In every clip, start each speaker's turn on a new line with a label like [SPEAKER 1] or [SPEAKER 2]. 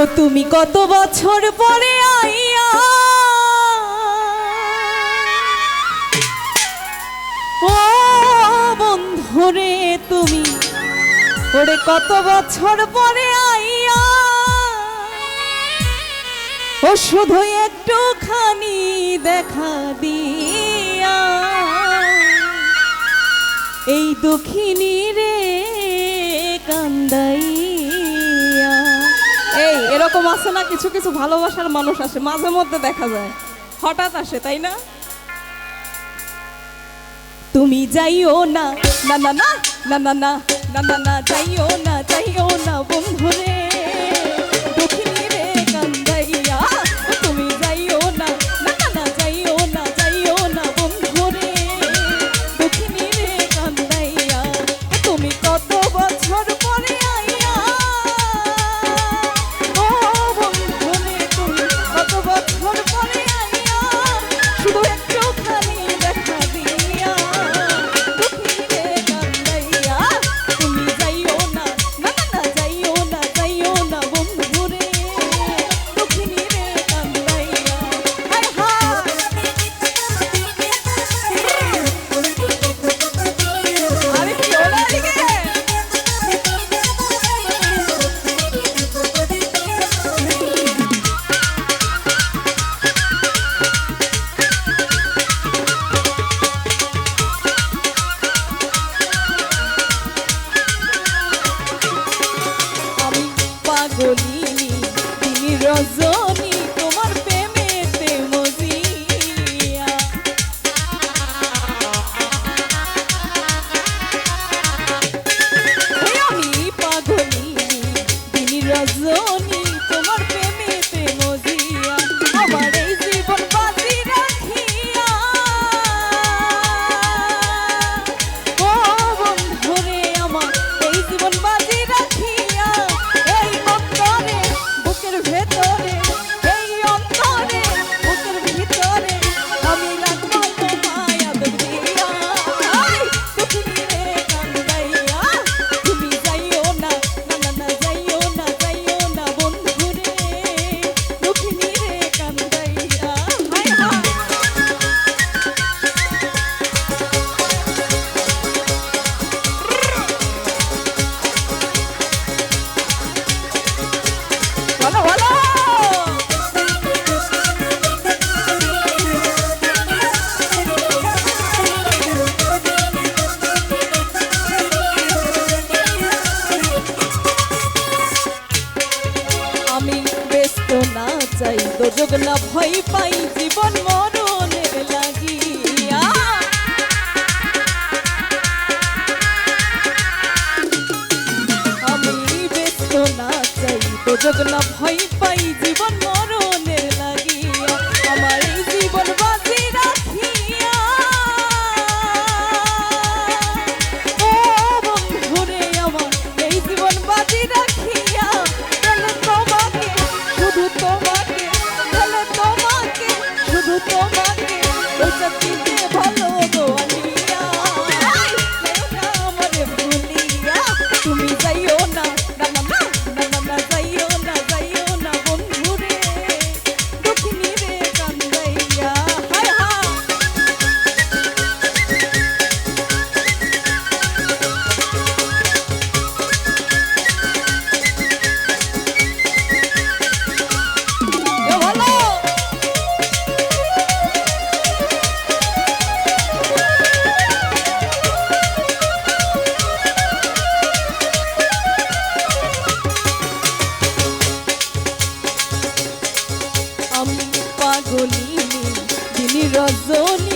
[SPEAKER 1] ও তুমি কত বছর পরে আইয়া? ও বন্ধুরে তুমি, ওরে কত বছর পরে আইয়া? ও শুধু একটু খানি দেখা দিয়া। এই দুঃখিনী রে কান্দাই এরকম আছে না কিছু কিছু ভালোবাসার মানুষ আসে মাঝে মধ্যে দেখা যায় হঠাৎ আসে তাই না তুমি যাইও না না না না না না না না না যাইও না যাইও না বন্ধুরে বলিনি তিনি রজ চাই দোযোগ না ভয় পাই, জীবন মরণের লাগিয়া। আমি ব্যস্ত না চাই দোযোগ না ভয় পাই, জীবন মরণ জনি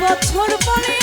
[SPEAKER 1] বছর পরে